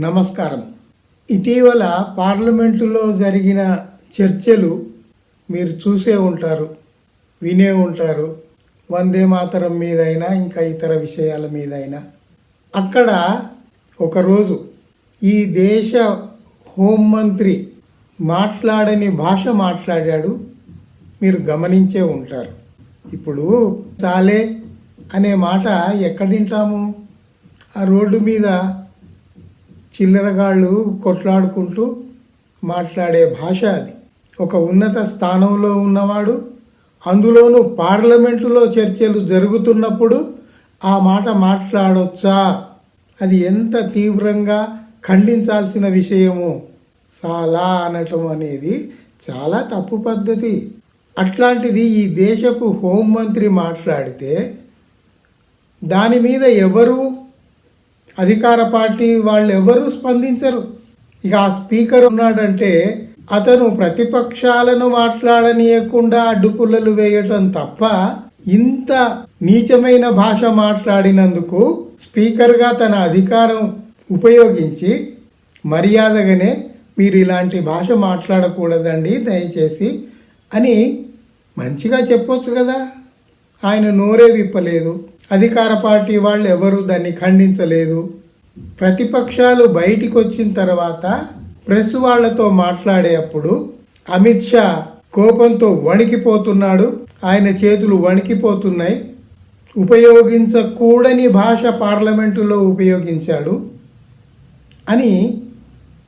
నమస్కారం. ఇటీవల పార్లమెంటులో జరిగిన చర్చలు మీరు చూసే ఉంటారు వినే ఉంటారు. వందే మాతరం మీదైనా ఇంకా ఇతర విషయాల మీదైనా. అక్కడ ఒకరోజు ఈ దేశ హోంమంత్రి మాట్లాడని భాష మాట్లాడాడు. మీరు గమనించే ఉంటారు. ఇప్పుడు సాలే అనే మాట ఎక్కడింటాము? ఆ రోడ్డు మీద చిల్లరగాళ్ళు కొట్లాడుకుంటూ మాట్లాడే భాష అది. ఒక ఉన్నత స్థానంలో ఉన్నవాడు అందులోనూ పార్లమెంటులో చర్చలు జరుగుతున్నప్పుడు ఆ మాట మాట్లాడొచ్చా? అది ఎంత తీవ్రంగా ఖండించాల్సిన విషయము? చాలా అనటం అనేది చాలా తప్పు పద్ధతి. అట్లాంటిది ఈ దేశపు హోంమంత్రి మాట్లాడితే దాని మీద ఎవరు అధికార పార్టీ వాళ్ళు ఎవరు స్పందించరు. ఇక ఆ స్పీకర్ ఉన్నాడంటే అతను ప్రతిపక్షాలను మాట్లాడనీయకుండా అడ్డుపుల్లలు వేయటం తప్ప ఇంత నీచమైన భాష మాట్లాడినందుకు స్పీకర్గా తన అధికారం ఉపయోగించి మర్యాదగానే మీరు ఇలాంటి భాష మాట్లాడకూడదండి దయచేసి అని మంచిగా చెప్పొచ్చు కదా. ఆయన నోరే విప్పలేదు. అధికార పార్టీ వాళ్ళు ఎవరు దాన్ని ఖండించలేదు ప్రతిపక్షాలు బయటికి వచ్చిన తర్వాత ప్రెస్ వాళ్ళతో మాట్లాడేటప్పుడు అమిత్ షా కోపంతో వణికిపోతున్నాడు ఆయన చేతులు వణికిపోతున్నాయి ఉపయోగించకూడని భాష పార్లమెంటులో ఉపయోగించాడు అని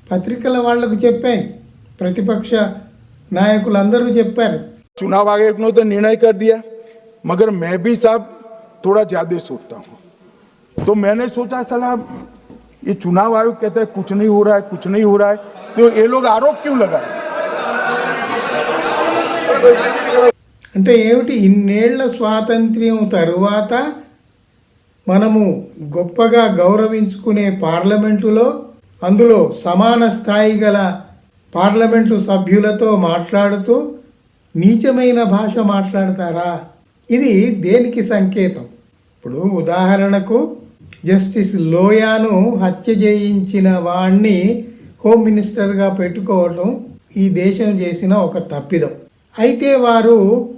పత్రికల వాళ్లకు చెప్పాయి ప్రతిపక్ష నాయకులందరూ చెప్పారు चुनाव आयोग ने तो निर्णय कर दिया मगर मैं भी साहब थोड़ा ज्यादा सोचता हूँ तो मैंने सोचा सलाह ये चुनाव आयोग कहता है कुछ नहीं हो रहा है कुछ नहीं हो रहा है तो ये लोग आरोप क्यों लगाए అంటే ఏమిటి ఇన్నేళ్ల స్వాతంత్ర్యం తరువాత మనము గొప్పగా గౌరవించుకునే పార్లమెంటులో అందులో సమాన స్థాయి గల పార్లమెంటు సభ్యులతో మాట్లాడుతూ నీచమైన భాష మాట్లాడతారా ఇది దేనికి సంకేతం ఇప్పుడు ఉదాహరణకు జస్టిస్ లోయాను హత్య చేయించిన వాణ్ణి హోమ్ మినిస్టర్గా పెట్టుకోవటం ఈ దేశం చేసిన ఒక తప్పిదం. అయితే వారు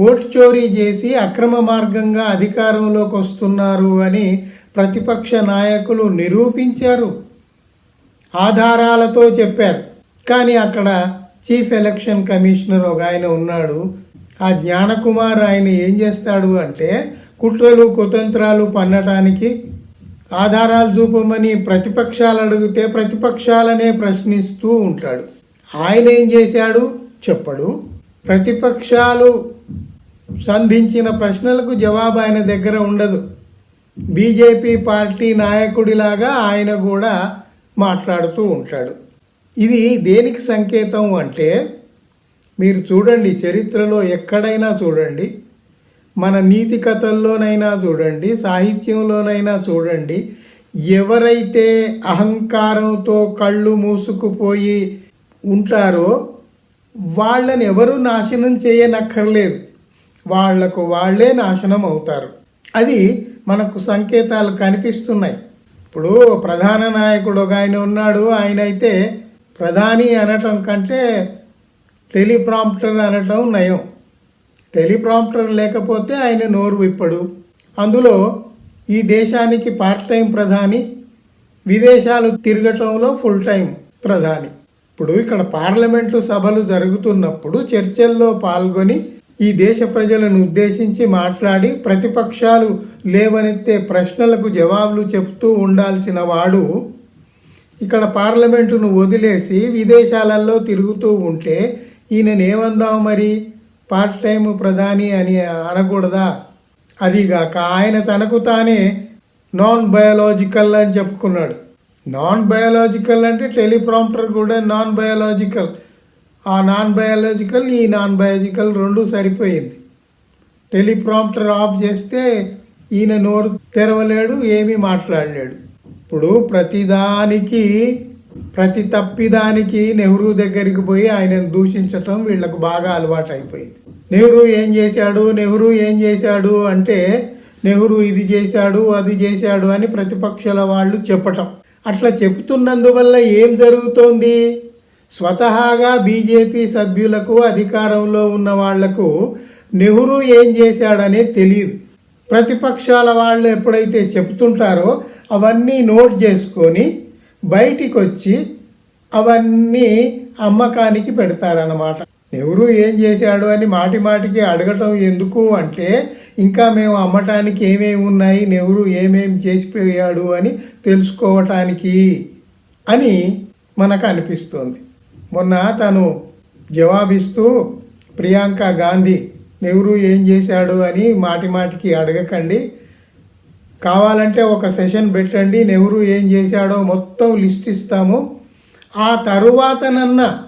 ఓటు చోరీ చేసి అక్రమ మార్గంగా అధికారంలోకి వస్తున్నారు అని ప్రతిపక్ష నాయకులు నిరూపించారు. ఆధారాలతో చెప్పారు. కానీ అక్కడ చీఫ్ ఎలక్షన్ కమిషనర్ ఒక ఆయన ఉన్నాడు. ఆ జ్ఞానకుమార్ ఆయన ఏం చేస్తాడు అంటే కుట్రలు కుతంత్రాలు పన్నటానికి ఆధారాలు చూపమని ప్రతిపక్షాలు అడిగితే ప్రతిపక్షాలనే ప్రశ్నిస్తూ ఉంటాడు. ఆయన ఏం చేశాడు? చెప్పడు. ప్రతిపక్షాలు సంధించిన ప్రశ్నలకు జవాబు ఆయన దగ్గర ఉండదు. బీజేపీ పార్టీ నాయకుడిలాగా ఆయన కూడా మాట్లాడుతూ ఉంటాడు. ఇది దేనికి సంకేతం అంటే మీరు చూడండి చరిత్రలో ఎక్కడైనా చూడండి మన నీతి కథల్లోనైనా చూడండి సాహిత్యంలోనైనా చూడండి ఎవరైతే అహంకారంతో కళ్ళు మూసుకుపోయి ఉంటారో వాళ్ళని ఎవరు నాశనం చేయనక్కర్లేదు. వాళ్ళకు వాళ్ళే నాశనం అవుతారు. అది మనకు సంకేతాలు కనిపిస్తున్నాయి. ఇప్పుడు ప్రధాన నాయకుడు ఒక ఆయన ఉన్నాడు. ఆయన అయితే ప్రధాని అనటం కంటే టెలిప్రాంప్టర్ అనటం నయం. టెలిప్రాంప్టర్ లేకపోతే ఆయన నోరు విప్పడు. అందులో ఈ దేశానికి పార్ట్ టైం ప్రధాని విదేశాలు తిరగటంలో ఫుల్ టైం ప్రధాని. ఇప్పుడు ఇక్కడ పార్లమెంటు సభలు జరుగుతున్నప్పుడు చర్చల్లో పాల్గొని ఈ దేశ ప్రజలను ఉద్దేశించి మాట్లాడి ప్రతిపక్షాలు లేవనెత్తే ప్రశ్నలకు జవాబులు చెప్తూ ఉండాల్సిన వాడు ఇక్కడ పార్లమెంటును వదిలేసి విదేశాలలో తిరుగుతూ ఉంటే ఈయననేమందాం మరి? పార్ట్ టైం ప్రధాని అని అనకూడదా? అదిగాక ఆయన తనకు తానే నాన్ బయాలజికల్ అని చెప్పుకున్నాడు. నాన్ బయాలజికల్ అంటే టెలిప్రాంప్టర్ కూడా నాన్ బయాలజికల్ ఆ నాన్ బయాలజికల్ ఈ నాన్ బయాలజికల్ రెండు సరిపోయింది. టెలిప్రాంప్టర్ ఆఫ్ చేస్తే ఈయన నోరు తెరవలేడు ఏమీ మాట్లాడలేడు. ఇప్పుడు ప్రతిదానికి ప్రతి తప్పిదానికి నెహ్రూ దగ్గరికి పోయి ఆయనను దూషించటం వీళ్ళకు బాగా అలవాటు అయిపోయింది నెహ్రూ ఏం చేశాడు? నెహ్రూ ఏం చేశాడు అంటే నెహ్రూ ఇది చేశాడు అది చేశాడు అని ప్రతిపక్షాల వాళ్ళు చెప్పటం. అట్లా చెప్తున్నందువల్ల ఏం జరుగుతోంది? స్వతహాగా బీజేపీ సభ్యులకు అధికారంలో ఉన్న వాళ్ళకు నెహ్రూ ఏం చేశాడనే తెలియదు ప్రతిపక్షాల వాళ్ళు ఎప్పుడైతే చెప్తుంటారో అవన్నీ నోట్ చేసుకొని బయటికి వచ్చి అవన్నీ అమ్మకానికి పెడతారన్నమాట. నెహ్రూ ఏం చేశాడు అని మాటి మాటికి అడగటం ఎందుకు అంటే ఇంకా మేము అమ్మటానికి ఏమేమి ఉన్నాయి నెహ్రూ ఏమేమి చేసిపోయాడు అని తెలుసుకోవటానికి అని మనకు అనిపిస్తుంది మొన్న తను జవాబిస్తూ ప్రియాంక గాంధీ నెహ్రూ ఏం చేశాడు అని మాటి మాటికి అడగకండి కావాలంటే ఒక సెషన్ పెట్టండి నెహ్రూ ఏం చేశాడో మొత్తం లిస్ట్ ఇస్తాము. ఆ తరువాతనన్న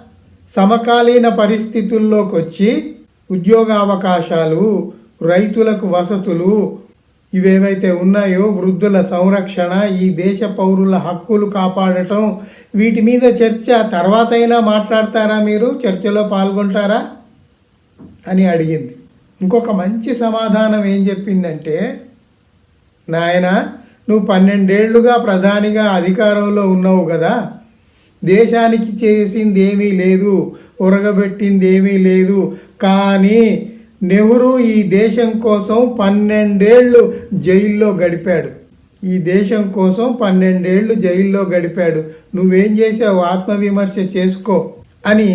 సమకాలీన పరిస్థితుల్లోకి వచ్చి ఉద్యోగ అవకాశాలు రైతులకు వసతులు ఇవేవైతే ఉన్నాయో వృద్ధుల సంరక్షణ ఈ దేశ పౌరుల హక్కులు కాపాడటం వీటి మీద చర్చ. తర్వాతైనా మాట్లాడతారా మీరు? చర్చలో పాల్గొంటారా? అని అడిగింది. ఇంకొక మంచి సమాధానం ఏం చెప్పిందంటే నాయన నువ్వు పన్నెండేళ్ళుగా ప్రధానిగా అధికారంలో ఉన్నావు కదా. దేశానికి చేసింది ఏమీ లేదు ఉరగబెట్టింది ఏమీ లేదు. కానీ నెహ్రూ ఈ దేశం కోసం పన్నెండేళ్ళు జైల్లో గడిపాడు. ఈ దేశం కోసం పన్నెండేళ్ళు జైల్లో గడిపాడు. నువ్వేం చేసావు ఆత్మవిమర్శ చేసుకో అని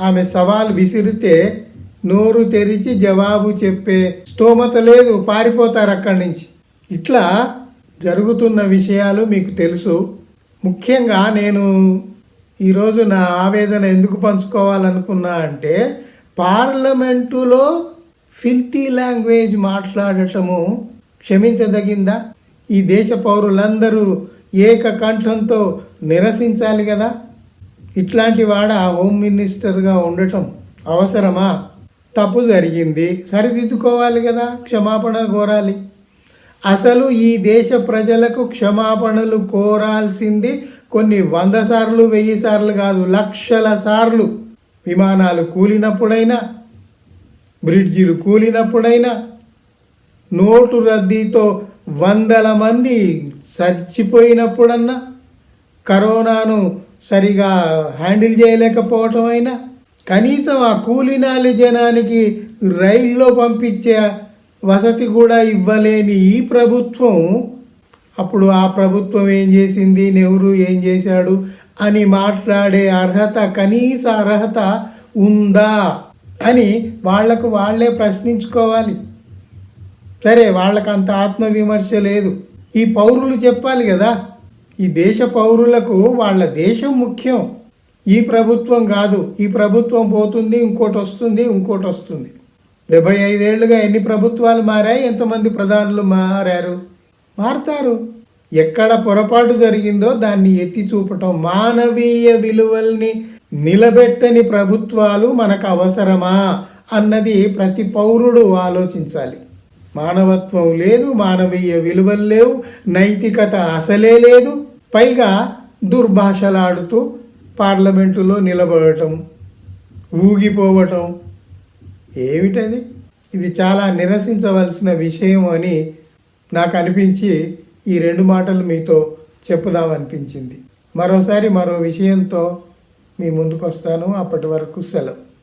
ఆమె సవాల్ విసిరితే నోరు తెరిచి జవాబు చెప్పే స్తోమత లేదు. పారిపోతారు అక్కడి నుంచి. ఇట్లా జరుగుతున్న విషయాలు మీకు తెలుసు. ముఖ్యంగా నేను ఈరోజు నా ఆవేదన ఎందుకు పంచుకోవాలనుకున్నా అంటే పార్లమెంటులో ఫిల్తీ లాంగ్వేజ్ మాట్లాడటము క్షమించదగిందా? ఈ దేశ పౌరులందరూ ఏకకంఠంతో నిరసించాలి కదా? ఇట్లాంటి వాడ హోమ్ మినిస్టర్గా ఉండటం అవసరమా? తప్పు జరిగింది. సరిదిద్దుకోవాలి కదా? క్షమాపణ కోరాలి. అసలు ఈ దేశ ప్రజలకు క్షమాపణలు కోరాల్సింది కొన్ని వంద సార్లు వెయ్యి సార్లు కాదు లక్షల సార్లు. విమానాలు కూలినప్పుడైనా బ్రిడ్జిలు కూలినప్పుడైనా నోటు రద్దీతో వందల మంది చచ్చిపోయినప్పుడన్నా కరోనాను సరిగా హ్యాండిల్ చేయలేకపోవటం అయినా కనీసం ఆ కూలినాలి జనానికి రైల్లో పంపించే వసతి కూడా ఇవ్వలేని ఈ ప్రభుత్వం అప్పుడు ఆ ప్రభుత్వం ఏం చేసింది? నెహ్రూ ఏం చేశాడు? అని మాట్లాడే అర్హత కనీస అర్హత ఉందా? అని వాళ్ళకు వాళ్ళే ప్రశ్నించుకోవాలి. సరే వాళ్ళకు అంత ఆత్మవిమర్శ లేదు. ఈ పౌరులు చెప్పాలి కదా? ఈ దేశ పౌరులకు వాళ్ళ దేశం ముఖ్యం. ఈ ప్రభుత్వం కాదు. ఈ ప్రభుత్వం పోతుంది ఇంకోటి వస్తుంది ఇంకోటి వస్తుంది. డెబ్బై ఐదేళ్ళుగా ఎన్ని ప్రభుత్వాలు మారాయి ఎంతమంది ప్రధానులు మారారు? మారుతారు. ఎక్కడ పొరపాటు జరిగిందో దాన్ని ఎత్తి చూపటం మానవీయ విలువల్ని నిలబెట్టని ప్రభుత్వాలు మనకు అవసరమా అన్నది ప్రతి పౌరుడు ఆలోచించాలి. మానవత్వం లేదు మానవీయ విలువలు లేవు నైతికత అసలే లేదు. పైగా దుర్భాషలాడుతూ పార్లమెంటులో నిలబడటం ఊగిపోవటం ఏమిటది? ఇది చాలా నిరసించవలసిన విషయం అని నాకు అనిపించి ఈ రెండు మాటలు మీతో చెప్పుదామనిపించింది. మరోసారి మరో విషయంతో మీ ముందుకు వస్తాను అప్పటి వరకు సెలవు.